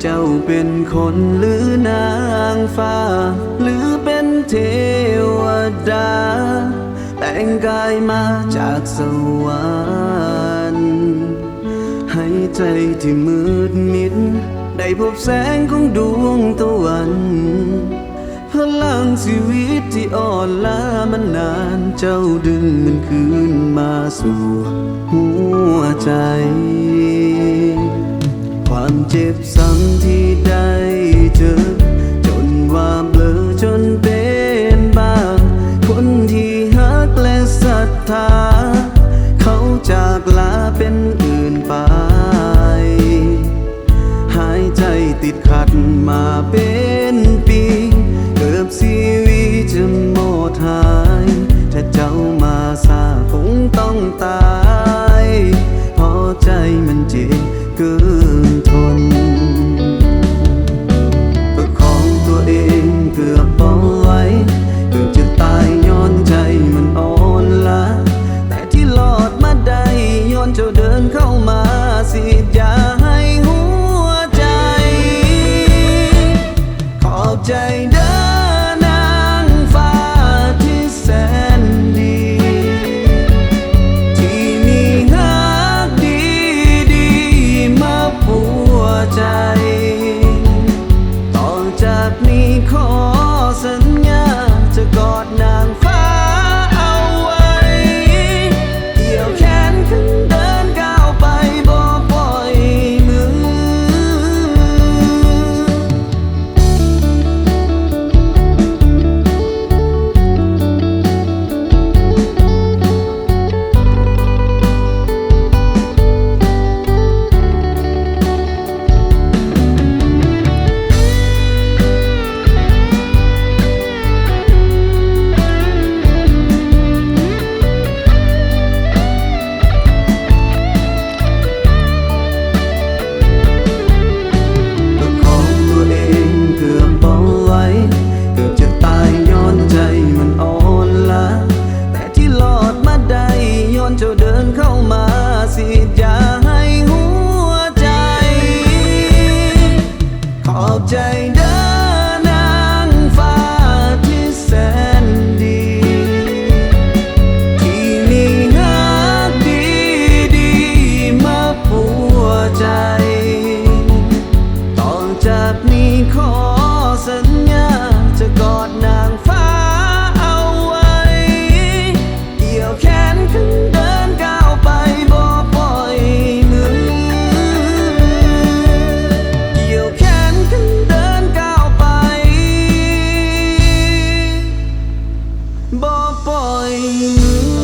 เจ้าเป็นคนหรือนางฟ้า หรือเป็นเทวดา แต่งกายมาจากสวรรค์ให้ใจที่มืดมิด ได้พบแสงของดวงตะวันพลังชีวิตที่อ่อนล้ามันนานเจ้าดึงมันคืนมาสู่หัวใจ ความเจ็บซ้ำที่ได้เจอ จนว่าเบลอจนเป็นบ้าคนที่ฮักและศรัทธา เขาจากลาเป็นอื่นไป หายใจติดขัดมาเป็นปี เกือบชีวิตจะหมดหาย ถ้าเจ้ามาซาคงต้องตาย บ่ปล่อยมือ